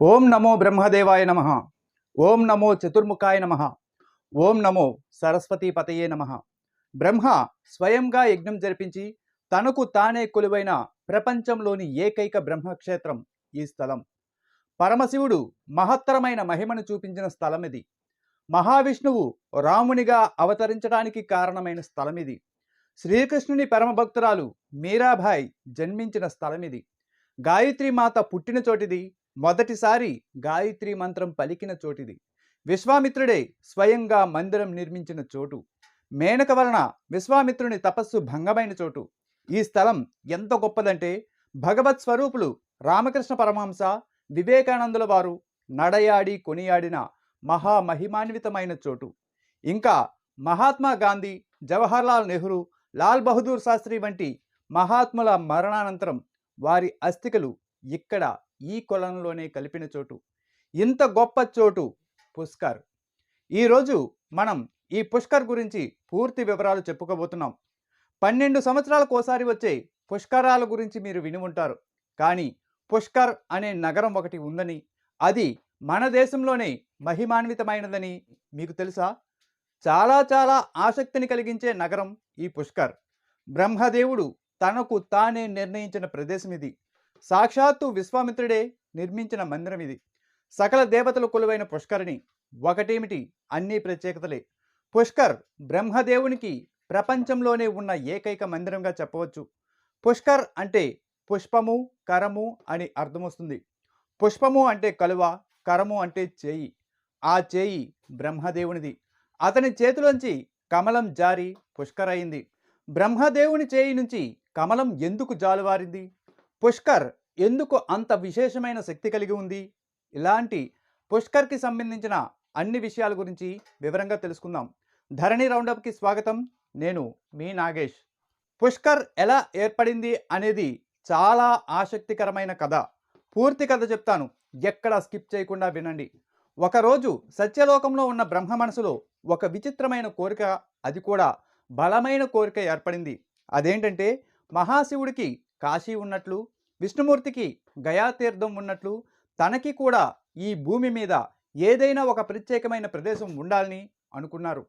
ఓం నమో బ్రహ్మదేవాయ నమ. ఓం నమో చతుర్ముఖాయ నమ. ఓం నమో సరస్వతీ పతయే నమ. బ్రహ్మ స్వయంగా యజ్ఞం జరిపించి తనకు తానే కొలువైన ప్రపంచంలోని ఏకైక బ్రహ్మక్షేత్రం ఈ స్థలం. పరమశివుడు మహత్తరమైన మహిమను చూపించిన స్థలం ఇది మహావిష్ణువు రామునిగా అవతరించడానికి కారణమైన స్థలం ఇది శ్రీకృష్ణుని పరమభక్తురాలు మీరాభాయ్ జన్మించిన స్థలం ఇది గాయత్రి మాత పుట్టిన చోటిది మొదటిసారి గాయత్రి మంత్రం పలికిన చోటిది. విశ్వామిత్రుడే స్వయంగా మందిరం నిర్మించిన చోటు. మేనక వలన విశ్వామిత్రుని తపస్సు భంగమైన చోటు. ఈ స్థలం ఎంత గొప్పదంటే భగవత్ స్వరూపులు రామకృష్ణ పరమహంస వివేకానందుల వారు నడయాడి కొనియాడిన మహామహిమాన్వితమైన చోటు. ఇంకా మహాత్మా గాంధీ జవహర్లాల్ నెహ్రూ లాల్ బహదూర్ శాస్త్రి వంటి మహాత్ముల మరణానంతరం వారి అస్థికలు ఇక్కడ ఈ కొలంలోనే కలిపిన చోటు. ఇంత గొప్ప చోటు పుష్కర్. ఈరోజు మనం ఈ పుష్కర్ గురించి పూర్తి వివరాలు చెప్పుకోబోతున్నాం. పన్నెండు సంవత్సరాలకు ఒకసారి వచ్చే పుష్కరాల గురించి మీరు విని ఉంటారు. కానీ పుష్కర్ అనే నగరం ఒకటి ఉందని అది మన దేశంలోనే మహిమాన్వితమైనదని మీకు తెలుసా? చాలా చాలా ఆసక్తిని కలిగించే నగరం ఈ పుష్కర్. బ్రహ్మదేవుడు తనకు తానే నిర్ణయించిన ప్రదేశం ఇది. సాక్షాత్తు విశ్వామిత్రుడే నిర్మించిన మందిరం ఇది. సకల దేవతలు కొలువైన పుష్కరిణి. ఒకటేమిటి? అన్ని ప్రత్యేకతలే. పుష్కర్ బ్రహ్మదేవునికి ప్రపంచంలోనే ఉన్న ఏకైక మందిరంగా చెప్పవచ్చు. పుష్కర్ అంటే పుష్పము కరము అని అర్థం వస్తుంది పుష్పము అంటే కలువ కరము అంటే చేయి. ఆ చేయి బ్రహ్మదేవునిది. అతని చేతిలోంచి కమలం జారి పుష్కర్ అయింది బ్రహ్మదేవుని చేయి నుంచి కమలం ఎందుకు జాలువారింది? పుష్కర్ ఎందుకు అంత విశేషమైన శక్తి కలిగి ఉంది? ఇలాంటి పుష్కర్కి సంబంధించిన అన్ని విషయాల గురించి వివరంగా తెలుసుకుందాం. ధరణి రౌండప్కి స్వాగతం. నేను మీ నాగేష్. పుష్కర్ ఎలా ఏర్పడింది అనేది చాలా ఆసక్తికరమైన కథ. పూర్తి కథ చెప్తాను. ఎక్కడ స్కిప్ చేయకుండా వినండి. ఒకరోజు సత్యలోకంలో ఉన్న బ్రహ్మ మనసులో ఒక విచిత్రమైన కోరిక అది కూడా బలమైన కోరిక ఏర్పడింది. అదేంటంటే మహాశివుడికి కాశీ ఉన్నట్లు విష్ణుమూర్తికి గయాతీర్థం ఉన్నట్లు తనకి కూడా ఈ భూమి మీద ఏదైనా ఒక ప్రత్యేకమైన ప్రదేశం ఉండాలని అనుకున్నారు.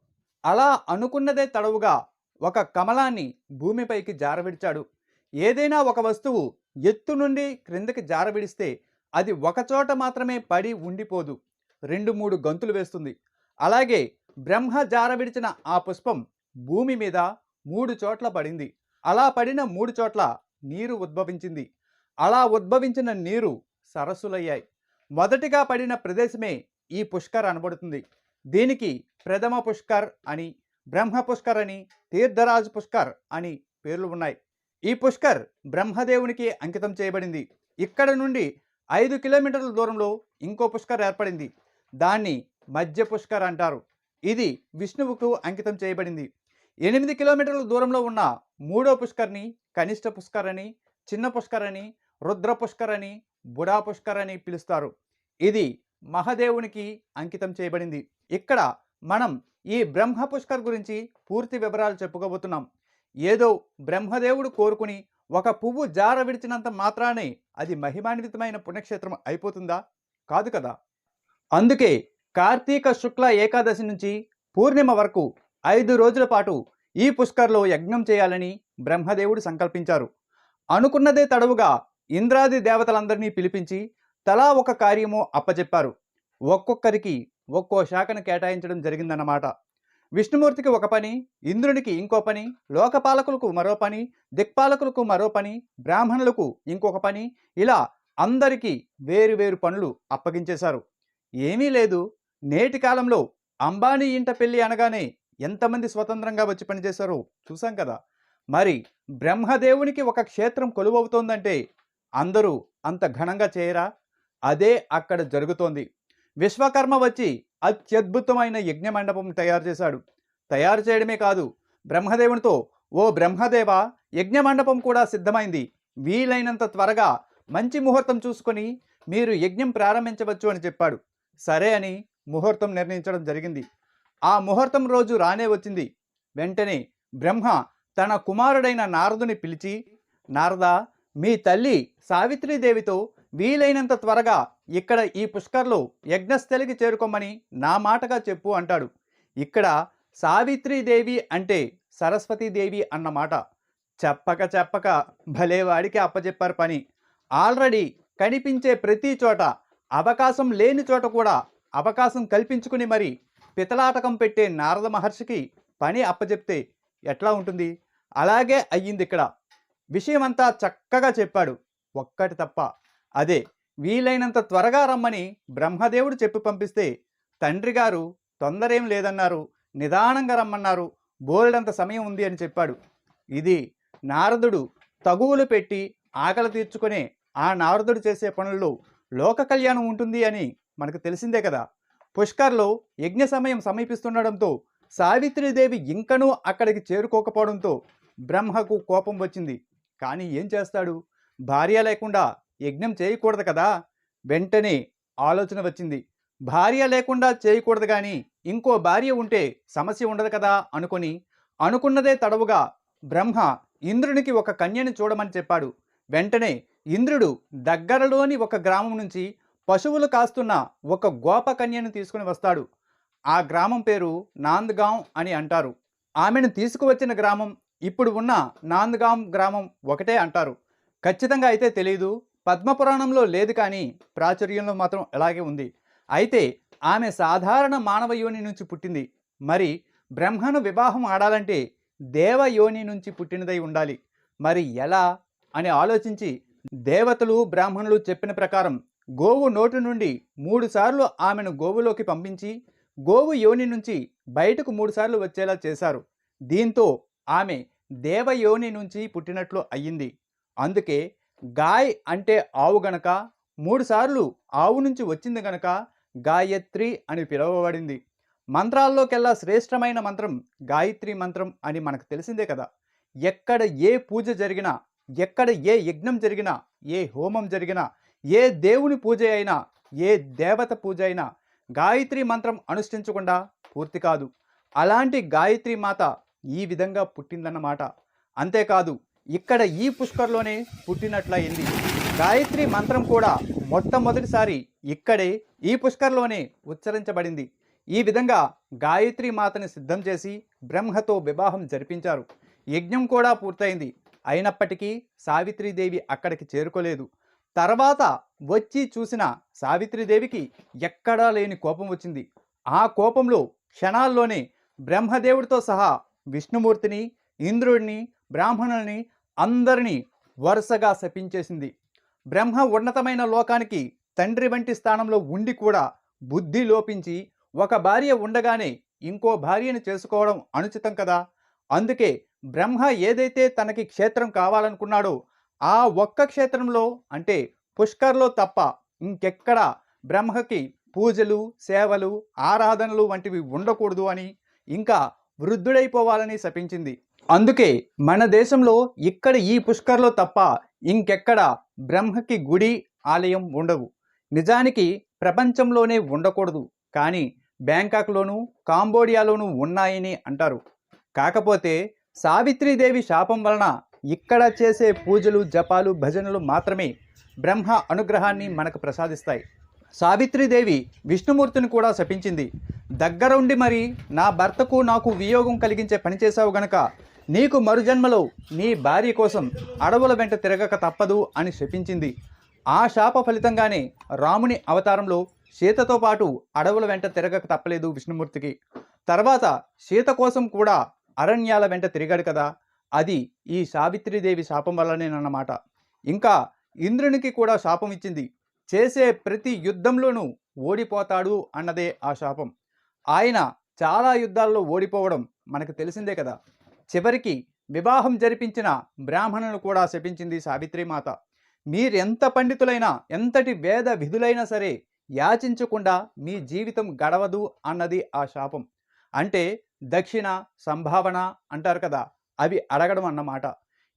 అలా అనుకున్నదే తడవుగా ఒక కమలాన్ని భూమిపైకి జారవిడిచాడు. ఏదైనా ఒక వస్తువు ఎత్తు నుండి క్రిందకి జారవిడిస్తే అది ఒకచోట మాత్రమే పడి ఉండిపోదు. రెండు మూడు గంతులు వేస్తుంది. అలాగే బ్రహ్మ జారవిడిచిన ఆ పుష్పం భూమి మీద మూడు చోట్ల పడింది. అలా పడిన మూడు చోట్ల నీరు ఉద్భవించింది. అలా ఉద్భవించిన నీరు సరస్సులయ్యాయి. మొదటిగా పడిన ప్రదేశమే ఈ పుష్కర్ అనబడుతుంది. దీనికి ప్రథమ పుష్కర్ అని బ్రహ్మ పుష్కర్ అని తీర్థరాజ్ పుష్కర్ అని పేర్లు ఉన్నాయి. ఈ పుష్కర్ బ్రహ్మదేవునికి అంకితం చేయబడింది. ఇక్కడ నుండి ఐదు కిలోమీటర్ల దూరంలో ఇంకో పుష్కర్ ఏర్పడింది. దాన్ని మధ్య పుష్కర్ అంటారు. ఇది విష్ణువుకు అంకితం చేయబడింది. ఎనిమిది కిలోమీటర్ల దూరంలో ఉన్న మూడో పుష్కర్ని కనిష్ట పుష్కర్ అని చిన్న పుష్కర్ అని రుద్ర పుష్కరని బుడా పుష్కర్ అని పిలుస్తారు. ఇది మహదేవునికి అంకితం చేయబడింది. ఇక్కడ మనం ఈ బ్రహ్మ పుష్కర్ గురించి పూర్తి వివరాలు చెప్పుకోబోతున్నాం. ఏదో బ్రహ్మదేవుడు కోరుకుని ఒక పువ్వు జార విడిచినంత మాత్రానే అది మహిమాన్వితమైన పుణ్యక్షేత్రం అయిపోతుందా? కాదు కదా. అందుకే కార్తీక శుక్ల ఏకాదశి నుంచి పూర్ణిమ వరకు ఐదు రోజుల పాటు ఈ పుష్కర్లో యజ్ఞం చేయాలని బ్రహ్మదేవుడు సంకల్పించారు. అనుకున్నదే తడవుగా ఇంద్రాది దేవతలందరినీ పిలిపించి తలా ఒక కార్యము అప్పచెప్పారు ఒక్కొక్కరికి ఒక్కో శాఖను కేటాయించడం జరిగిందన్నమాట. విష్ణుమూర్తికి ఒక పని ఇంద్రునికి ఇంకో పని లోకపాలకులకు మరో పని దిక్పాలకులకు మరో పని బ్రాహ్మణులకు ఇంకొక పని ఇలా అందరికీ వేరు వేరు పనులు అప్పగించేశారు. ఏమీ లేదు. నేటి కాలంలో అంబానీ ఇంట పెళ్ళి అనగానే ఎంతమంది స్వతంత్రంగా వచ్చి పనిచేశారో చూసాం కదా. మరి బ్రహ్మదేవునికి ఒక క్షేత్రం కొలువవుతోందంటే అందరూ అంత ఘనంగా చేయరా? అదే అక్కడ జరుగుతోంది. విశ్వకర్మ వచ్చి అత్యద్భుతమైన యజ్ఞ మండపం తయారు చేశాడు. తయారు చేయడమే కాదు బ్రహ్మదేవునితో ఓ బ్రహ్మదేవ యజ్ఞ మండపం కూడా సిద్ధమైంది. వీలైనంత త్వరగా మంచి ముహూర్తం చూసుకొని మీరు యజ్ఞం ప్రారంభించవచ్చు అని చెప్పాడు. సరే అని ముహూర్తం నిర్ణయించడం జరిగింది. ఆ ముహూర్తం రోజు రానే వచ్చింది. వెంటనే బ్రహ్మ తన కుమారుడైన నారదుని పిలిచి నారద మీ తల్లి సావిత్రీదేవితో వీలైనంత త్వరగా ఇక్కడ ఈ పుష్కర్లో యజ్ఞస్థలికి చేరుకోమని నా మాటగా చెప్పు అంటాడు. ఇక్కడ సావిత్రీదేవి అంటే సరస్వతీదేవి అన్నమాట చెప్పక చెప్పక భలేవాడికి అప్పచెప్పారు పని. ఆల్రెడీ కనిపించే ప్రతి చోట అవకాశం లేని చోట కూడా అవకాశం కల్పించుకుని మరి పితలాటకం పెట్టే నారద మహర్షికి పని అప్పచెప్తే ఎట్లా ఉంటుంది? అలాగే అయ్యింది ఇక్కడ. విషయమంతా చక్కగా చెప్పాడు. ఒక్కటి తప్ప అదే వీలైనంత త్వరగా రమ్మని బ్రహ్మదేవుడు చెప్పి పంపిస్తే తండ్రి గారు తొందరేం లేదన్నారు నిదానంగా రమ్మన్నారు బోలెడంత సమయం ఉంది అని చెప్పాడు. ఇది నారదుడు తగువులు పెట్టి ఆకలి తీర్చుకునే ఆ నారదుడు చేసే పనుల్లో లోక కళ్యాణం ఉంటుంది అని మనకు తెలిసిందే కదా. పుష్కర్లో యజ్ఞ సమయం సమీపిస్తుండడంతో సావిత్రీదేవి ఇంకనూ అక్కడికి చేరుకోకపోవడంతో బ్రహ్మకు కోపం వచ్చింది. కానీ ఏం చేస్తాడు? భార్య లేకుండా యజ్ఞం చేయకూడదు కదా? వెంటనే ఆలోచన వచ్చింది. భార్య లేకుండా చేయకూడదు కానీ ఇంకో భార్య ఉంటే సమస్య ఉండదు కదా? అనుకొని అనుకున్నదే తడవుగా బ్రహ్మ ఇంద్రునికి ఒక కన్యని చూడమని చెప్పాడు. వెంటనే ఇంద్రుడు దగ్గరలోని ఒక గ్రామం నుంచి పశువులు కాస్తున్న ఒక గోప కన్యను తీసుకుని వస్తాడు. ఆ గ్రామం పేరు నాంద్గాం అని అంటారు. ఆమెను తీసుకువచ్చిన గ్రామం ఇప్పుడు ఉన్న నాందగాం గ్రామం ఒకటే అంటారు. ఖచ్చితంగా అయితే తెలియదు పద్మపురాణంలో లేదు కానీ ప్రాచుర్యంలో మాత్రం అలాగే ఉంది. అయితే ఆమె సాధారణ మానవ యోని నుంచి పుట్టింది. మరి బ్రహ్మను వివాహం ఆడాలంటే దేవ యోని నుంచి పుట్టినదై ఉండాలి. మరి ఎలా? అని ఆలోచించి దేవతలు బ్రాహ్మణులు చెప్పిన ప్రకారం గోవు నోటి నుండి మూడుసార్లు ఆమెను గోవులోకి పంపించి గోవు యోని నుంచి బయటకు మూడుసార్లు వచ్చేలా చేశారు. దీంతో ఆమె దేవయోని నుంచి పుట్టినట్లు అయ్యింది. అందుకే గాయ్ అంటే ఆవు గనక మూడుసార్లు ఆవు నుంచి వచ్చింది గనక గాయత్రి అని పిలువబడింది. మంత్రాల్లోకెల్లా శ్రేష్టమైన మంత్రం గాయత్రి మంత్రం అని మనకు తెలిసిందే కదా. ఎక్కడ ఏ పూజ జరిగినా ఎక్కడ ఏ యజ్ఞం జరిగినా ఏ హోమం జరిగినా ఏ దేవుని పూజ అయినా ఏ దేవత పూజ అయినా గాయత్రి మంత్రం అనుష్ఠించకుండా పూర్తి కాదు. అలాంటి గాయత్రి మాత ఈ విధంగా పుట్టిందన్నమాట. అంతేకాదు ఇక్కడ ఈ పుష్కర్లోనే పుట్టినట్లయింది. గాయత్రి మంత్రం కూడా మొట్టమొదటిసారి ఇక్కడే ఈ పుష్కర్లోనే ఉచ్చరించబడింది. ఈ విధంగా గాయత్రి మాతని సిద్ధం చేసి బ్రహ్మతో వివాహం జరిపించారు. యజ్ఞం కూడా పూర్తయింది. అయినప్పటికీ సావిత్రీదేవి అక్కడికి చేరుకోలేదు. తర్వాత వచ్చి చూసిన సావిత్రీదేవికి ఎక్కడా లేని కోపం వచ్చింది. ఆ కోపంలో క్షణాల్లోనే బ్రహ్మదేవుడితో సహా విష్ణుమూర్తిని ఇంద్రుడిని బ్రాహ్మణుల్ని అందరినీ వరుసగా శపించేసింది. బ్రహ్మ ఉన్నతమైన లోకానికి తండ్రి వంటి స్థానంలో ఉండి కూడా బుద్ధి లోపించి ఒక భార్య ఉండగానే ఇంకో భార్యను చేసుకోవడం అనుచితం కదా. అందుకే బ్రహ్మ ఏదైతే తనకి క్షేత్రం కావాలనుకున్నాడో ఆ ఒక్క క్షేత్రంలో అంటే పుష్కర్లో తప్ప ఇంకెక్కడ బ్రహ్మకి పూజలు సేవలు ఆరాధనలు వంటివి ఉండకూడదు అని ఇంకా వృద్ధుడైపోవాలని శపించింది. అందుకే మన దేశంలో ఇక్కడ ఈ పుష్కర్లో తప్ప ఇంకెక్కడ బ్రహ్మకి గుడి ఆలయం ఉండవు. నిజానికి ప్రపంచంలోనే ఉండకూడదు. కానీ బ్యాంకాక్లోనూ కాంబోడియాలోనూ ఉన్నాయని అంటారు. కాకపోతే సావిత్రీదేవి శాపం వలన ఇక్కడ చేసే పూజలు జపాలు భజనలు మాత్రమే బ్రహ్మ అనుగ్రహాన్ని మనకు ప్రసాదిస్తాయి. సావిత్రీదేవి విష్ణుమూర్తిని కూడా శపించింది. దగ్గరుండి మరి నా భర్తకు నాకు వియోగం కలిగించే పని చేశావు గనక నీకు మరుజన్మలో నీ భార్య కోసం అడవుల వెంట తిరగక తప్పదు అని శపించింది. ఆ శాప ఫలితంగానే రాముని అవతారంలో సీతతో పాటు అడవుల వెంట తిరగక తప్పలేదు విష్ణుమూర్తికి. తర్వాత సీత కోసం కూడా అరణ్యాల వెంట తిరిగాడు కదా అది ఈ సావిత్రీదేవి శాపం వల్లనేనన్నమాట. ఇంకా ఇంద్రునికి కూడా శాపం ఇచ్చింది. చేసే ప్రతి యుద్ధంలోనూ ఓడిపోతాడు అన్నదే ఆ శాపం. ఆయన చాలా యుద్ధాల్లో ఓడిపోవడం మనకు తెలిసిందే కదా. చివరికి వివాహం జరిపించిన బ్రాహ్మణులు కూడా శపించింది సావిత్రిమాత. మీరెంత పండితులైనా ఎంతటి వేద విధులైనా సరే యాచించకుండా మీ జీవితం గడవదు అన్నది ఆ శాపం. అంటే దక్షిణ సంభావన అంటారు కదా అవి అడగడం అన్నమాట.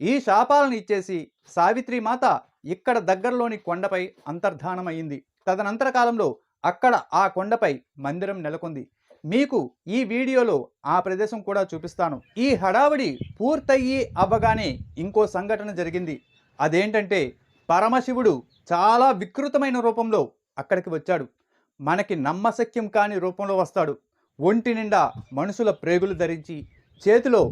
ఈ శాపాలను ఇచ్చేసి సావిత్రి మాత ఇక్కడ దగ్గరలోని కొండపై అంతర్ధానమైంది తదనంతర కాలంలో అక్కడ ఆ కొండపై మందిరం నెలకొంది. మీకు ఈ వీడియోలో ఆ ప్రదేశం కూడా చూపిస్తాను. ఈ హడావిడి పూర్తయ్యి అవ్వగానే ఇంకో సంఘటన జరిగింది. అదేంటంటే పరమశివుడు చాలా వికృతమైన రూపంలో అక్కడికి వచ్చాడు. మనకి నమ్మశక్యం కాని రూపంలో వస్తాడు. ఒంటి నిండా మనుషుల ప్రేగులు ధరించి చేతిలో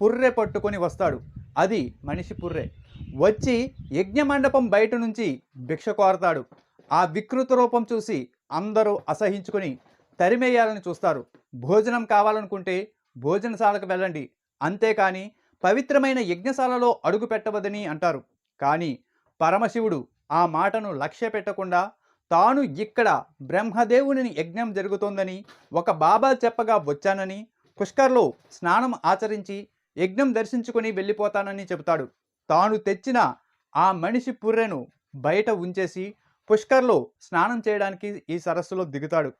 పుర్రె పట్టుకొని వస్తాడు. అది మనిషి పుర్రె. వచ్చి యజ్ఞమండపం బయట నుంచి భిక్ష కోరతాడు. ఆ వికృత రూపం చూసి అందరూ అసహించుకొని తరిమేయాలని చూస్తారు. భోజనం కావాలనుకుంటే భోజనశాలకు వెళ్ళండి. అంతేకాని పవిత్రమైన యజ్ఞశాలలో అడుగు పెట్టవదని అంటారు. కానీ పరమశివుడు ఆ మాటను లక్ష్య పెట్టకుండా తాను ఇక్కడ బ్రహ్మదేవుని యజ్ఞం జరుగుతోందని ఒక బాబా చెప్పగా వచ్చానని పుష్కర్లో స్నానం ఆచరించి యజ్ఞం దర్శించుకొని వెళ్ళిపోతానని చెబుతాడు. తాను తెచ్చిన ఆ మనిషి పుర్రెను బయట ఉంచేసి పుష్కర్లో స్నానం చేయడానికి ఈ సరస్సులో దిగుతాడు.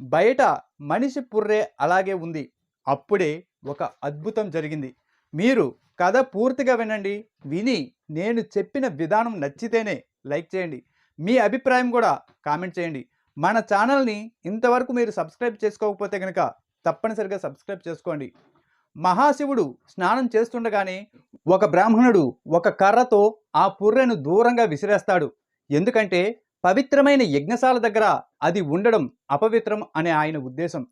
బయట మనిషి పుర్రె అలాగే ఉంది. అప్పుడే ఒక అద్భుతం జరిగింది. మీరు కథ పూర్తిగా వినండి. విని నేను చెప్పిన విధానం నచ్చితేనే లైక్ చేయండి. మీ అభిప్రాయం కూడా కామెంట్ చేయండి. మన ఛానల్ని ఇంతవరకు మీరు సబ్స్క్రైబ్ చేసుకోకపోతే కనుక తప్పనిసరిగా సబ్స్క్రైబ్ చేసుకోండి. మహాశివుడు స్నానం చేస్తుండగానే ఒక బ్రాహ్మణుడు ఒక కర్రతో ఆ పుర్రెను దూరంగా విసిరేస్తాడు. ఎందుకంటే పవిత్రమైన యజ్ఞశాల దగ్గర అది ఉండడం అపవిత్రం అనే ఆయన ఉద్దేశం.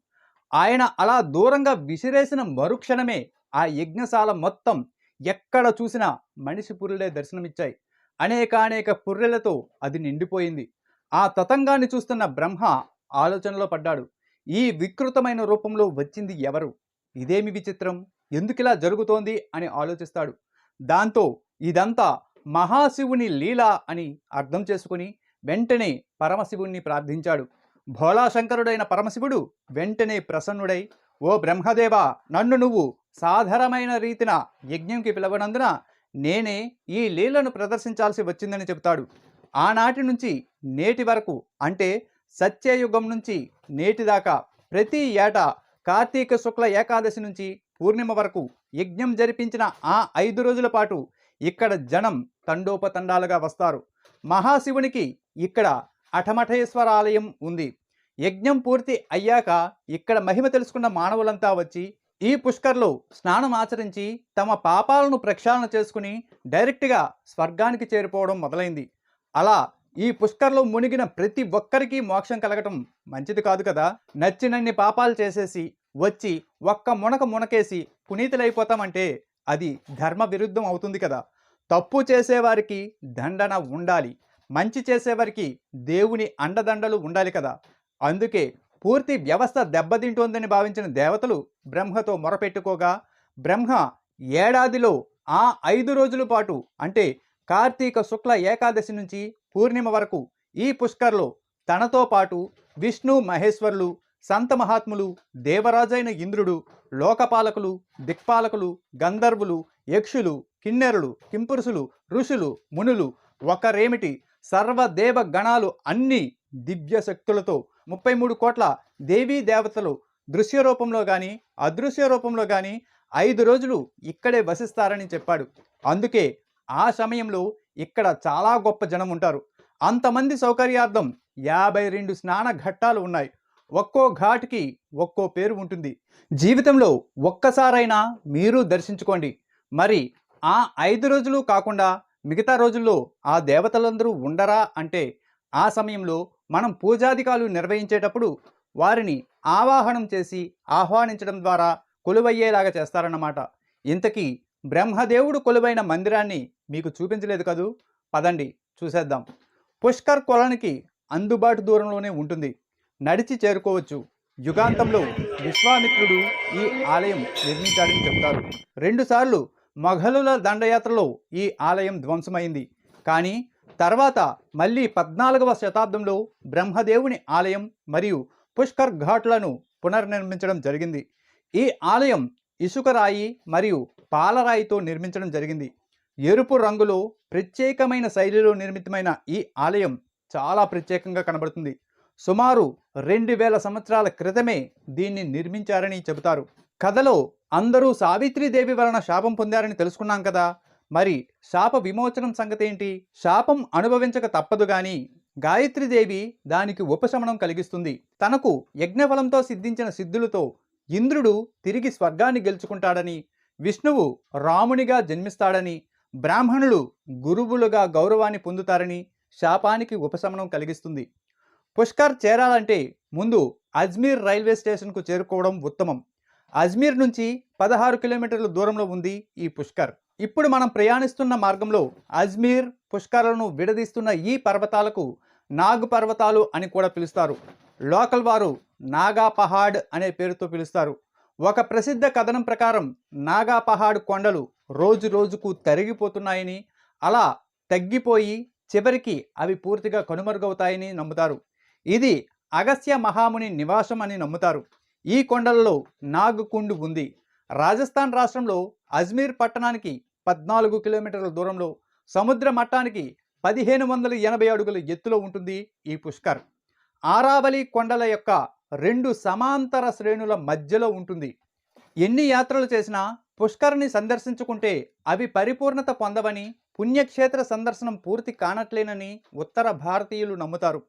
ఆయన అలా దూరంగా విసిరేసిన మరుక్షణమే ఆ యజ్ఞశాల మొత్తం ఎక్కడ చూసినా మనిషి పుర్రెలే దర్శనమిచ్చాయి. అనేకానేక పుర్రెలతో అది నిండిపోయింది. ఆ తతంగాన్ని చూస్తున్న బ్రహ్మ ఆలోచనలో పడ్డాడు. ఈ వికృతమైన రూపంలో వచ్చింది ఎవరు? ఇదేమి విచిత్రం? ఎందుకిలా జరుగుతోంది? అని ఆలోచిస్తాడు. దాంతో ఇదంతా మహాశివుని లీల అని అర్థం చేసుకుని వెంటనే పరమశివుణ్ణి ప్రార్థించాడు. భోళాశంకరుడైన పరమశివుడు వెంటనే ప్రసన్నుడై ఓ బ్రహ్మదేవ నన్ను నువ్వు సాధారణమైన రీతిన యజ్ఞంకి పిలవనందున నేనే ఈ లీలను ప్రదర్శించాల్సి వచ్చిందని చెబుతాడు. ఆనాటి నుంచి నేటి వరకు అంటే సత్యయుగం నుంచి నేటి దాకా ప్రతి ఏటా కార్తీక శుక్ల ఏకాదశి నుంచి పూర్ణిమ వరకు యజ్ఞం జరిపించిన ఆ ఐదు రోజుల పాటు ఇక్కడ జనం తండోపతండాలుగా వస్తారు. మహాశివునికి ఇక్కడ అఠమఠేశ్వర ఆలయం ఉంది. యజ్ఞం పూర్తి అయ్యాక ఇక్కడ మహిమ తెలుసుకున్న మానవులంతా వచ్చి ఈ పుష్కర్లో స్నానం ఆచరించి తమ పాపాలను ప్రక్షాళన చేసుకుని డైరెక్ట్గా స్వర్గానికి చేరిపోవడం మొదలైంది. అలా ఈ పుష్కర్లో మునిగిన ప్రతి ఒక్కరికి మోక్షం కలగటం మంచిది కాదు కదా? నచ్చినన్ని పాపాలు చేసేసి వచ్చి ఒక్క మునక మునకేసి పునీతులైపోతామంటే అది ధర్మ విరుద్ధం అవుతుంది కదా? తప్పు చేసేవారికి దండన ఉండాలి. మంచి చేసేవారికి దేవుని అండదండలు ఉండాలి కదా? అందుకే పూర్తి వ్యవస్థ దెబ్బతింటోందని భావించిన దేవతలు బ్రహ్మతో మొరపెట్టుకోగా బ్రహ్మ ఏడాదిలో ఆ ఐదు రోజుల పాటు అంటే కార్తీక శుక్ల ఏకాదశి నుంచి పూర్ణిమ వరకు ఈ పుష్కర్లో తనతో పాటు విష్ణు మహేశ్వరులు సంత మహాత్ములు దేవరాజైన ఇంద్రుడు లోకపాలకులు దిక్పాలకులు గంధర్వులు యక్షులు కిన్నెరులు కింపురుషులు ఋషులు మునులు ఒకరేమిటి సర్వదేవ గణాలు అన్ని దివ్య శక్తులతో ముప్పై మూడు కోట్ల దేవీ దేవతలు దృశ్య రూపంలో కానీ అదృశ్య రూపంలో కానీ ఐదు రోజులు ఇక్కడే వసిస్తారని చెప్పాడు. అందుకే ఆ సమయంలో ఇక్కడ చాలా గొప్ప జనం ఉంటారు. అంతమంది సౌకర్యార్థం యాభై రెండు స్నాన ఘట్టాలు ఉన్నాయి. ఒక్కో ఘాట్కి ఒక్కో పేరు ఉంటుంది. జీవితంలో ఒక్కసారైనా మీరు దర్శించుకోండి. మరి ఆ ఐదు రోజులు కాకుండా మిగతా రోజుల్లో ఆ దేవతలందరూ ఉండరా అంటే ఆ సమయంలో మనం పూజాధికాలు నిర్వహించేటప్పుడు వారిని ఆవాహనం చేసి ఆహ్వానించడం ద్వారా కొలువయ్యేలాగా చేస్తారన్నమాట. ఇంతకీ బ్రహ్మదేవుడు కొలువైన మందిరాన్ని మీకు చూపించలేదు కదూ? పదండి చూసేద్దాం. పుష్కర్ కొలనికి అందుబాటు దూరంలోనే ఉంటుంది. నడిచి చేరుకోవచ్చు. యుగాంతంలో విశ్వామిత్రుడు ఈ ఆలయం నిర్మించాడని చెప్తారు. రెండుసార్లు మొఘలుల దండయాత్రలో ఈ ఆలయం ధ్వంసమైంది. కానీ తర్వాత మళ్ళీ పద్నాలుగవ శతాబ్దంలో బ్రహ్మదేవుని ఆలయం మరియు పుష్కర్ ఘాట్లను పునర్నిర్మించడం జరిగింది. ఈ ఆలయం ఇసుక రాయి మరియు పాలరాయితో నిర్మించడం జరిగింది. ఎరుపు రంగులో ప్రత్యేకమైన శైలిలో నిర్మితమైన ఈ ఆలయం చాలా ప్రత్యేకంగా కనబడుతుంది. సుమారు రెండు వేల సంవత్సరాల క్రితమే దీన్ని నిర్మించారని చెబుతారు. కథలో అందరూ సావిత్రీదేవి వలన శాపం పొందారని తెలుసుకున్నాం కదా. మరి శాప విమోచనం సంగతి ఏంటి శాపం అనుభవించక తప్పదు గాని గాయత్రీదేవి దానికి ఉపశమనం కలిగిస్తుంది. తనకు యజ్ఞఫలంతో సిద్ధించిన సిద్ధులతో ఇంద్రుడు తిరిగి స్వర్గాన్ని గెలుచుకుంటాడని విష్ణువు రామునిగా జన్మిస్తాడని బ్రాహ్మణులు గురువులుగా గౌరవాన్ని పొందుతారని శాపానికి ఉపశమనం కలిగిస్తుంది. పుష్కర్ చేరాలంటే ముందు అజ్మీర్ రైల్వే స్టేషన్కు చేరుకోవడం ఉత్తమం. అజ్మీర్ నుంచి పదహారు కిలోమీటర్ల దూరంలో ఉంది ఈ పుష్కర్. ఇప్పుడు మనం ప్రయాణిస్తున్న మార్గంలో అజ్మీర్ పుష్కర్లను విడదీస్తున్న ఈ పర్వతాలకు నాగ్ పర్వతాలు అని కూడా పిలుస్తారు. లోకల్ వారు నాగా పహాడ్ అనే పేరుతో పిలుస్తారు. ఒక ప్రసిద్ధ కథనం ప్రకారం నాగా పహాడ్ కొండలు రోజు రోజుకు తరిగిపోతున్నాయని అలా తగ్గిపోయి చివరికి అవి పూర్తిగా కనుమరుగవుతాయని నమ్ముతారు. ఇది అగస్త్య మహాముని నివాసం అని నమ్ముతారు. ఈ కొండలలో నాగుకుండు ఉంది. రాజస్థాన్ రాష్ట్రంలో అజ్మీర్ పట్టణానికి పద్నాలుగు కిలోమీటర్ల దూరంలో సముద్ర మట్టానికి పదిహేను వందల ఎనభై అడుగుల ఎత్తులో ఉంటుంది ఈ పుష్కర్. ఆరావళి కొండల యొక్క రెండు సమాంతర శ్రేణుల మధ్యలో ఉంటుంది. ఎన్ని యాత్రలు చేసినా పుష్కర్ని సందర్శించుకుంటే అవి పరిపూర్ణత పొందవని పుణ్యక్షేత్ర సందర్శనం పూర్తి కానట్లేనని ఉత్తర భారతీయులు నమ్ముతారు.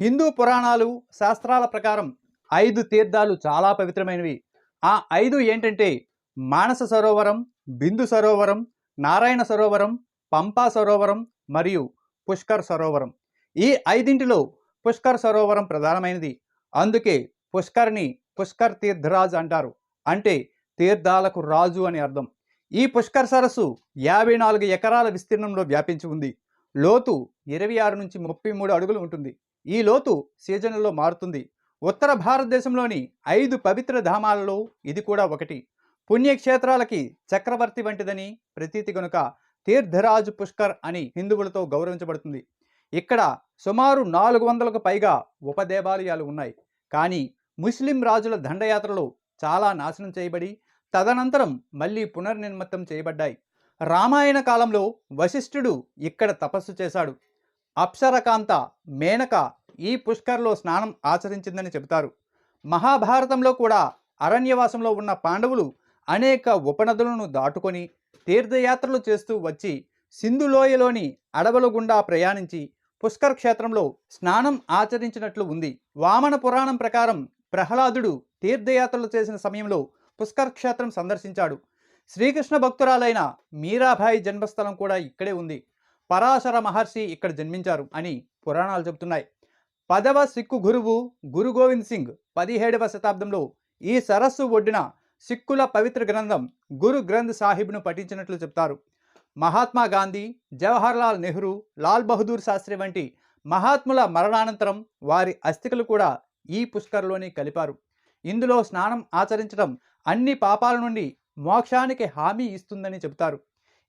హిందూ పురాణాలు శాస్త్రాల ప్రకారం ఐదు తీర్థాలు చాలా పవిత్రమైనవి. ఆ ఐదు ఏంటంటే మానస సరోవరం బిందు సరోవరం నారాయణ సరోవరం పంపా సరోవరం మరియు పుష్కర్ సరోవరం. ఈ ఐదింటిలో పుష్కర్ సరోవరం ప్రధానమైనది. అందుకే పుష్కర్ని పుష్కర్ తీర్థరాజ్ అంటారు. అంటే తీర్థాలకు రాజు అని అర్థం. ఈ పుష్కర్ సరస్సు యాభై నాలుగు ఎకరాల విస్తీర్ణంలో వ్యాపించి ఉంది. లోతు ఇరవై ఆరు నుంచి ముప్పై మూడు అడుగులు ఉంటుంది. ఈ లోతు సీజన్లలో మారుతుంది. ఉత్తర భారతదేశంలోని ఐదు పవిత్ర ధామాలలో ఇది కూడా ఒకటి. పుణ్యక్షేత్రాలకి చక్రవర్తి వంటిదని ప్రతీతి గనుక తీర్థరాజు పుష్కర్ అని హిందువులతో గౌరవించబడుతుంది. ఇక్కడ సుమారు నాలుగు వందలకు పైగా ఉపదేవాలయాలు ఉన్నాయి. కానీ ముస్లిం రాజుల దండయాత్రలో చాలా నాశనం చేయబడి తదనంతరం మళ్ళీ పునర్నిర్మితం చేయబడ్డాయి. రామాయణ కాలంలో వశిష్ఠుడు ఇక్కడ తపస్సు చేశాడు. అప్సరకాంత మేనక ఈ పుష్కర్లో స్నానం ఆచరించిందని చెబుతారు. మహాభారతంలో కూడా అరణ్యవాసంలో ఉన్న పాండవులు అనేక ఉపనదులను దాటుకొని తీర్థయాత్రలు చేస్తూ వచ్చి సింధులోయలోని అడవుల గుండా ప్రయాణించి పుష్కర్ క్షేత్రంలో స్నానం ఆచరించినట్లు ఉంది. వామన పురాణం ప్రకారం ప్రహ్లాదుడు తీర్థయాత్రలు చేసిన సమయంలో పుష్కర్ క్షేత్రం సందర్శించాడు. శ్రీకృష్ణ భక్తురాలైన మీరాబాయి జన్మస్థలం కూడా ఇక్కడే ఉంది. పరాశర మహర్షి ఇక్కడ జన్మించారు అని పురాణాలు చెబుతున్నాయి. పదవ సిక్కు గురువు గురు గోవింద్ సింగ్ పదిహేడవ శతాబ్దంలో ఈ సరస్సు ఒడ్డున సిక్కుల పవిత్ర గ్రంథం గురు గ్రంథ్ సాహిబ్ను పఠించినట్లు చెప్తారు. మహాత్మా గాంధీ జవహర్లాల్ నెహ్రూ లాల్ బహదూర్ శాస్త్రి వంటి మహాత్ముల మరణానంతరం వారి అస్థికలు కూడా ఈ పుష్కర్లోనే కలిపారు. ఇందులో స్నానం ఆచరించడం అన్ని పాపాల నుండి మోక్షానికి హామీ ఇస్తుందని చెబుతారు.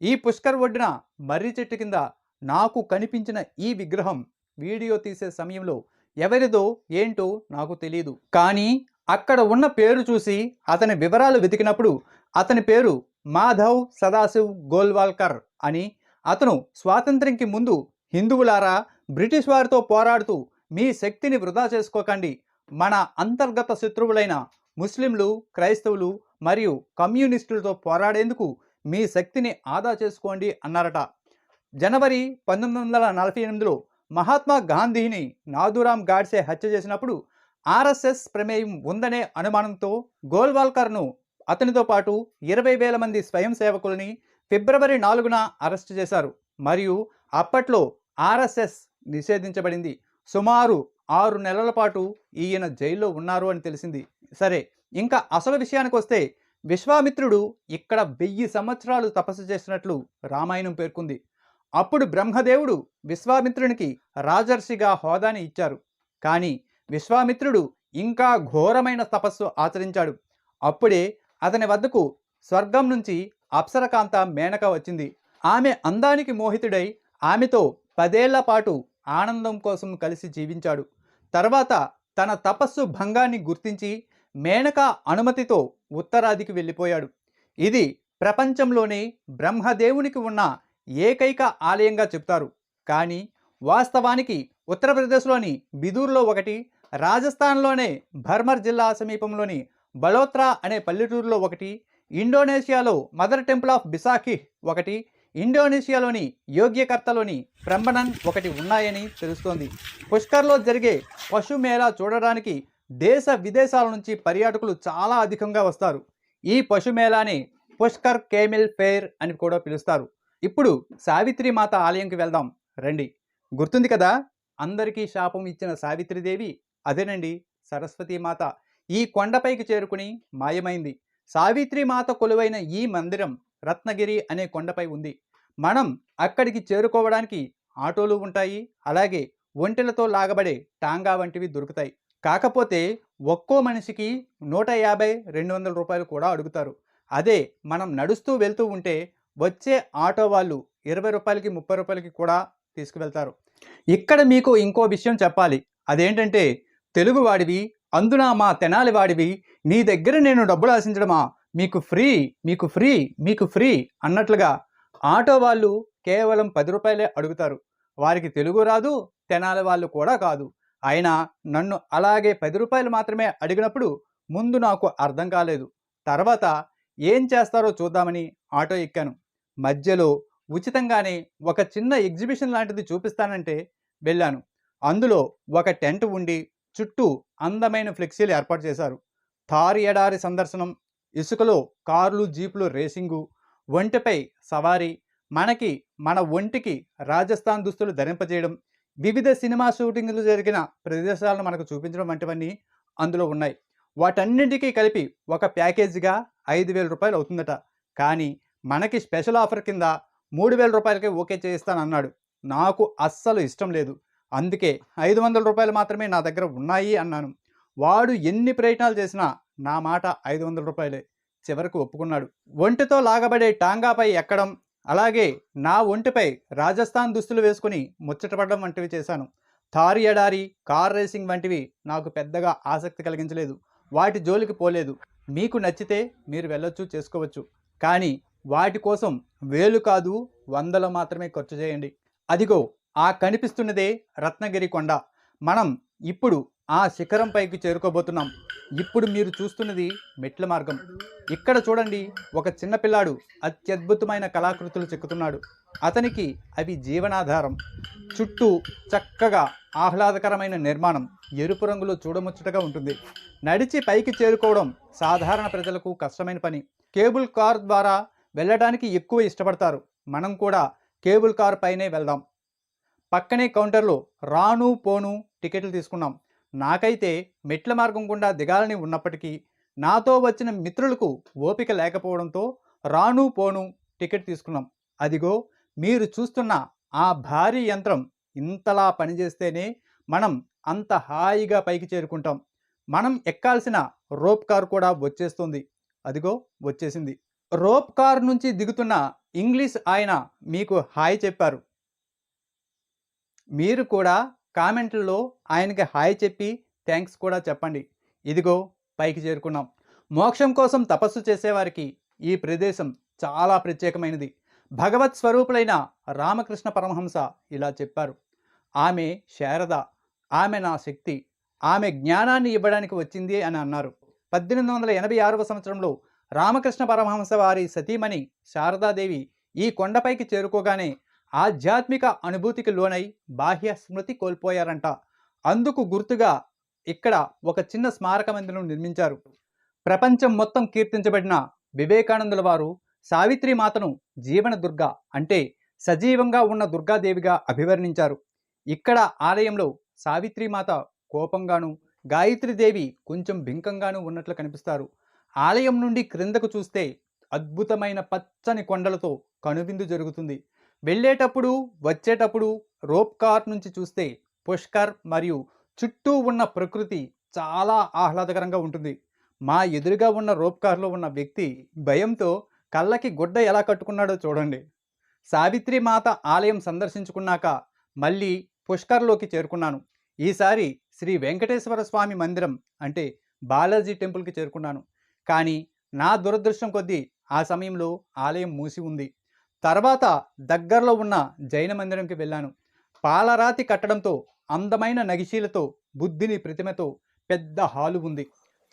ఈ పుష్కర్ ఒడ్డున మర్రి చెట్టు కింద నాకు కనిపించిన ఈ విగ్రహం వీడియో తీసే సమయంలో ఎవరిదో ఏంటో నాకు తెలియదు కానీ అక్కడ ఉన్న పేరు చూసి అతని వివరాలు వెతికినప్పుడు అతని పేరు మాధవ్ సదాశివ్ గోల్వాల్కర్ అని అతను స్వాతంత్ర్యంకి ముందు హిందువులారా బ్రిటిష్ వారితో పోరాడుతూ మీ శక్తిని వృధా చేసుకోకండి. మన అంతర్గత శత్రువులైన ముస్లింలు క్రైస్తవులు మరియు కమ్యూనిస్టులతో పోరాడేందుకు మీ శక్తిని ఆదా చేసుకోండి అన్నారట. జనవరి పంతొమ్మిది వందల నలభై ఎనిమిదిలో మహాత్మా గాంధీని నాదురాం గాడ్సే హత్య చేసినప్పుడు ఆర్ఎస్ఎస్ ప్రమేయం ఉందనే అనుమానంతో గోల్వాల్కర్ను అతనితో పాటు ఇరవై వేల మంది స్వయం సేవకులని ఫిబ్రవరి నాలుగున అరెస్టు చేశారు. మరియు అప్పట్లో ఆర్ఎస్ఎస్ నిషేధించబడింది. సుమారు ఆరు నెలల పాటు ఈయన జైల్లో ఉన్నారు అని తెలిసింది. సరే ఇంకా అసలు విషయానికి వస్తే విశ్వామిత్రుడు ఇక్కడ వెయ్యి సంవత్సరాలు తపస్సు చేసినట్లు రామాయణం పేర్కొంది. అప్పుడు బ్రహ్మదేవుడు విశ్వామిత్రునికి రాజర్షిగా హోదాని ఇచ్చారు. కానీ విశ్వామిత్రుడు ఇంకా ఘోరమైన తపస్సు ఆచరించాడు. అప్పుడే అతని వద్దకు స్వర్గం నుంచి అప్సరకాంత మేనక వచ్చింది. ఆమె అందానికి మోహితుడై ఆమెతో పదేళ్ళ పాటు ఆనందం కోసం కలిసి జీవించాడు. తర్వాత తన తపస్సు భంగాన్ని గుర్తించి మేనక అనుమతితో ఉత్తరాదికి వెళ్ళిపోయాడు. ఇది ప్రపంచంలోనే బ్రహ్మదేవునికి ఉన్న ఏకైక ఆలయంగా చెప్తారు. కానీ వాస్తవానికి ఉత్తరప్రదేశ్లోని బిదూర్లో ఒకటి రాజస్థాన్లోనే భర్మర్ జిల్లా సమీపంలోని బలోత్రా అనే పల్లెటూరులో ఒకటి ఇండోనేషియాలో మదర్ టెంపుల్ ఆఫ్ బిసాఖి ఒకటి ఇండోనేషియాలోని యోగ్యకర్తలోని ప్రంబనన్ ఒకటి ఉన్నాయని తెలుస్తోంది. పుష్కర్లో జరిగే పశు మేళా చూడడానికి దేశ విదేశాల నుంచి పర్యాటకులు చాలా అధికంగా వస్తారు. ఈ పశు మేళాని పుష్కర్ కేమిల్ ఫెయిర్ అని కూడా పిలుస్తారు. ఇప్పుడు సావిత్రి మాత ఆలయంకి వెళ్దాం. రండి. గుర్తుంది కదా? అందరికీ శాపం ఇచ్చిన సావిత్రిదేవి అదేనండి. సరస్వతీ మాత. ఈ కొండపైకి చేరుకుని మాయమైంది. సావిత్రి మాత కొలువైన ఈ మందిరం రత్నగిరి అనే కొండపై ఉంది. మనం అక్కడికి చేరుకోవడానికి ఆటోలు ఉంటాయి. అలాగే ఒంటెలతో లాగబడే టాంగా వంటివి దొరుకుతాయి. కాకపోతే ఒక్కో మనిషికి నూట యాభై రెండు వందల రూపాయలు కూడా అడుగుతారు. అదే మనం నడుస్తూ వెళ్తూ ఉంటే వచ్చే ఆటో వాళ్ళు ఇరవై రూపాయలకి ముప్పై రూపాయలకి కూడా తీసుకువెళ్తారు. ఇక్కడ మీకు ఇంకో విషయం చెప్పాలి. అదేంటంటే తెలుగువాడివి అందునా అందున మా తెనాలివాడివి నీ దగ్గర నేను డబ్బులు ఆశించడమా? మీకు ఫ్రీ మీకు ఫ్రీ మీకు ఫ్రీ అన్నట్లుగా ఆటో వాళ్ళు కేవలం పది రూపాయలే అడుగుతారు. వారికి తెలుగు రాదు తెనాలి వాళ్ళు కూడా కాదు. అయినా నన్ను అలాగే పది రూపాయలు మాత్రమే అడిగినప్పుడు ముందు నాకు అర్థం కాలేదు. తర్వాత ఏం చేస్తారో చూద్దామని ఆటో ఎక్కాను. మధ్యలో ఉచితంగానే ఒక చిన్న ఎగ్జిబిషన్ లాంటిది చూపిస్తానంటే వెళ్ళాను. అందులో ఒక టెంట్ ఉండి చుట్టూ అందమైన ఫ్లెక్సీలు ఏర్పాటు చేశారు. థారి ఎడారి సందర్శనం ఇసుకలో కార్లు జీపులు రేసింగు ఒంటిపై సవారీ మనకి మన ఒంటికి రాజస్థాన్ దుస్తులు ధరింపజేయడం వివిధ సినిమా షూటింగ్లు జరిగిన ప్రదేశాలను మనకు చూపించడం వంటివన్నీ అందులో ఉన్నాయి. వాటన్నింటికీ కలిపి ఒక ప్యాకేజీగా ఐదు వేల రూపాయలు అవుతుందట. కానీ మనకి స్పెషల్ ఆఫర్ కింద మూడు వేల రూపాయలకే ఓకే చేయిస్తానన్నాడు. నాకు అస్సలు ఇష్టం లేదు. అందుకే ఐదు వందల రూపాయలు మాత్రమే నా దగ్గర ఉన్నాయి అన్నాను. వాడు ఎన్ని ప్రయత్నాలు చేసినా నా మాట ఐదు వందల రూపాయలే చివరకు ఒప్పుకున్నాడు. ఒంటితో లాగబడే టాంగాపై ఎక్కడం అలాగే నా ఒంటిపై రాజస్థాన్ దుస్తులు వేసుకుని ముచ్చటపడడం వంటివి చేశాను. తారి ఎడారి కార్ రేసింగ్ వంటివి నాకు పెద్దగా ఆసక్తి కలిగించలేదు. వాటి జోలికి పోలేదు. మీకు నచ్చితే మీరు వెళ్ళొచ్చు చేసుకోవచ్చు. కానీ వాటి కోసం వేలు కాదు వందలు మాత్రమే ఖర్చు చేయండి. అదిగో ఆ కనిపిస్తున్నదే రత్నగిరి కొండ. మనం ఇప్పుడు ఆ శిఖరం పైకి చేరుకోబోతున్నాం. ఇప్పుడు మీరు చూస్తున్నది మెట్ల మార్గం. ఇక్కడ చూడండి ఒక చిన్న పిల్లాడు అత్యద్భుతమైన కళాకృతులు చెక్కుతున్నాడు. అతనికి అవి జీవనాధారం. చుట్టూ చక్కగా ఆహ్లాదకరమైన నిర్మాణం. ఎరుపు రంగులో చూడముచ్చటగా ఉంటుంది. నడిచి పైకి చేరుకోవడం సాధారణ ప్రజలకు కష్టమైన పని. కేబుల్ కార్ ద్వారా వెళ్ళడానికి ఎక్కువ ఇష్టపడతారు. మనం కూడా కేబుల్ కార్ పైనే వెళ్దాం. పక్కనే కౌంటర్లో రాను పోను టికెట్లు తీసుకున్నాం. నాకైతే మెట్ల మార్గం గుండా దిగాలని ఉన్నప్పటికీ నాతో వచ్చిన మిత్రులకు ఓపిక లేకపోవడంతో రాను పోను టికెట్ తీసుకున్నాం. అదిగో మీరు చూస్తున్న ఆ భారీ యంత్రం ఇంతలా పనిచేస్తేనే మనం అంత హాయిగా పైకి చేరుకుంటాం. మనం ఎక్కాల్సిన రోప్ కార్ కూడా వచ్చేస్తుంది. అదిగో వచ్చేసింది. రోప్ కార్ నుంచి దిగుతున్న ఇంగ్లీష్ ఆయన మీకు హాయ్ చెప్పారు. మీరు కూడా కామెంట్లలో ఆయనకి హాయ్ చెప్పి థ్యాంక్స్ కూడా చెప్పండి. ఇదిగో పైకి చేరుకున్నాం. మోక్షం కోసం తపస్సు చేసేవారికి ఈ ప్రదేశం చాలా ప్రత్యేకమైనది. భగవత్ స్వరూపులైన రామకృష్ణ పరమహంస ఇలా చెప్పారు. ఆమె శారద ఆమె నా శక్తి ఆమె జ్ఞానాన్ని ఇవ్వడానికి వచ్చింది అని అన్నారు. పద్దెనిమిది వందల ఎనభై ఆరవ సంవత్సరంలో రామకృష్ణ పరమహంస వారి సతీమణి శారదాదేవి ఈ కొండపైకి చేరుకోగానే ఆధ్యాత్మిక అనుభూతికి లోనై బాహ్య స్మృతి కోల్పోయారంట. అందుకు గుర్తుగా ఇక్కడ ఒక చిన్న స్మారక మందిరం నిర్మించారు. ప్రపంచం మొత్తం కీర్తించబడిన వివేకానందుల వారు సావిత్రి మాతను జీవన దుర్గ అంటే సజీవంగా ఉన్న దుర్గాదేవిగా అభివర్ణించారు. ఇక్కడ ఆలయంలో సావిత్రి మాత కోపంగాను గాయత్రీదేవి కొంచెం భింకంగాను ఉన్నట్లు కనిపిస్తారు. ఆలయం నుండి క్రిందకు చూస్తే అద్భుతమైన పచ్చని కొండలతో కనువిందు జరుగుతుంది. వెళ్ళేటప్పుడు వచ్చేటప్పుడు రోప్ కార్ నుంచి చూస్తే పుష్కర్ మరియు చుట్టూ ఉన్న ప్రకృతి చాలా ఆహ్లాదకరంగా ఉంటుంది. మా ఎదురుగా ఉన్న రోప్ కార్లో ఉన్న వ్యక్తి భయంతో కళ్ళకి గుడ్డ ఎలా కట్టుకున్నాడో చూడండి. సావిత్రి మాత ఆలయం సందర్శించుకున్నాక మళ్ళీ పుష్కర్లోకి చేరుకున్నాను. ఈసారి శ్రీ వెంకటేశ్వర స్వామి మందిరం అంటే బాలాజీ టెంపుల్కి చేరుకున్నాను. కానీ నా దురదృష్టం కొద్దీ ఆ సమయంలో ఆలయం మూసి ఉంది. తర్వాత దగ్గరలో ఉన్న జైన మందిరంకి వెళ్ళాను. పాలరాతి కట్టడంతో అందమైన నగిశీలతో బుద్ధిని ప్రతిమతో పెద్ద హాలు ఉంది.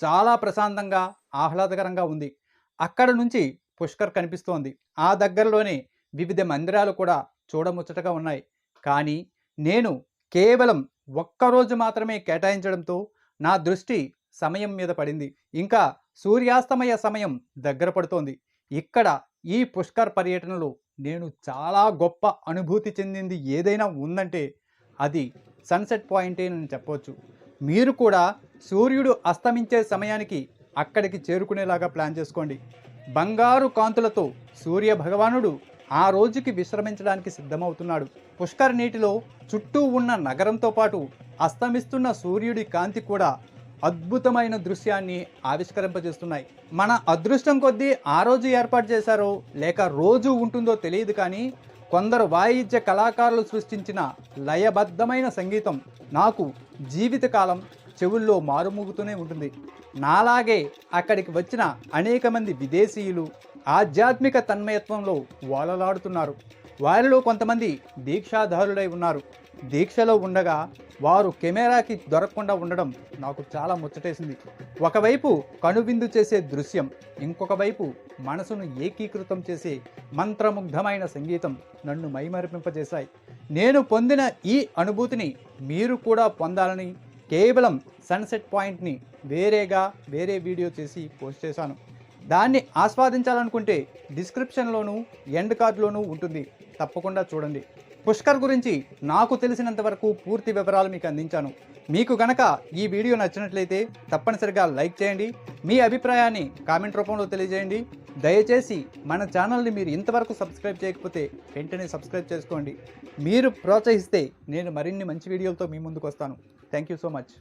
చాలా ప్రశాంతంగా ఆహ్లాదకరంగా ఉంది. అక్కడ నుంచి పుష్కర్ కనిపిస్తోంది. ఆ దగ్గరలోనే వివిధ మందిరాలు కూడా చూడముచ్చటగా ఉన్నాయి. కానీ నేను కేవలం ఒక్కరోజు మాత్రమే కేటాయించడంతో నా దృష్టి సమయం మీద పడింది. ఇంకా సూర్యాస్తమయ సమయం దగ్గర పడుతోంది. ఇక్కడ ఈ పుష్కర్ పర్యటనలో నేను చాలా గొప్ప అనుభూతి చెందింది ఏదైనా ఉందంటే అది సన్సెట్ పాయింటే నేను చెప్పవచ్చు మీరు కూడా సూర్యుడు అస్తమించే సమయానికి అక్కడికి చేరుకునేలాగా ప్లాన్ చేసుకోండి. బంగారు కాంతులతో సూర్య భగవానుడు ఆ రోజుకి విశ్రమించడానికి సిద్ధమవుతున్నాడు. పుష్కర్ నీటిలో చుట్టూ ఉన్న నగరంతో పాటు అస్తమిస్తున్న సూర్యుడి కాంతి కూడా అద్భుతమైన దృశ్యాన్ని ఆవిష్కరింపజేస్తున్నాయి. మన అదృష్టం కొద్దీ ఆ రోజు ఏర్పాటు చేశారో లేక రోజు ఉంటుందో తెలియదు కానీ కొందరు వాయిద్య కళాకారులు సృష్టించిన లయబద్ధమైన సంగీతం నాకు జీవితకాలం చెవుల్లో మారుమోగుతూనే ఉంటుంది. నాలాగే అక్కడికి వచ్చిన అనేక మంది విదేశీయులు ఆధ్యాత్మిక తన్మయత్వంలో ఓలలాడుతున్నారు వారిలో కొంతమంది దీక్షాధారులై ఉన్నారు. దీక్షలో ఉండగా వారు కెమెరాకి దొరకకుండా ఉండడం నాకు చాలా ముచ్చటేసింది. ఒకవైపు కనువిందు చేసే దృశ్యం ఇంకొక వైపు మనసును ఏకీకృతం చేసే మంత్రముగ్ధమైన సంగీతం నన్ను మైమరిపింపజేశాయి. నేను పొందిన ఈ అనుభూతిని మీరు కూడా పొందాలని కేవలం సన్సెట్ పాయింట్ని వేరేగా వేరే వీడియో చేసి పోస్ట్ చేశాను. దాన్ని ఆస్వాదించాలనుకుంటే డిస్క్రిప్షన్లోనూ ఎండ్ కార్డ్లోనూ ఉంటుంది. తప్పకుండా చూడండి. పుష్కర్ గురించి నాకు తెలిసినంత వరకు పూర్తి వివరాలు మీకు అందించాను. మీకు గనక ఈ వీడియో నచ్చినట్లయితే తప్పనిసరిగా లైక్ చేయండి. మీ అభిప్రాయాన్ని కామెంట్ రూపంలో తెలియజేయండి. దయచేసి మన ఛానల్ని మీరు ఇంతవరకు సబ్స్క్రైబ్ చేయకపోతే వెంటనే సబ్స్క్రైబ్ చేసుకోండి. మీరు ప్రోత్సహిస్తే నేను మరిన్ని మంచి వీడియోలతో మీ ముందుకు వస్తాను. Thank you so much.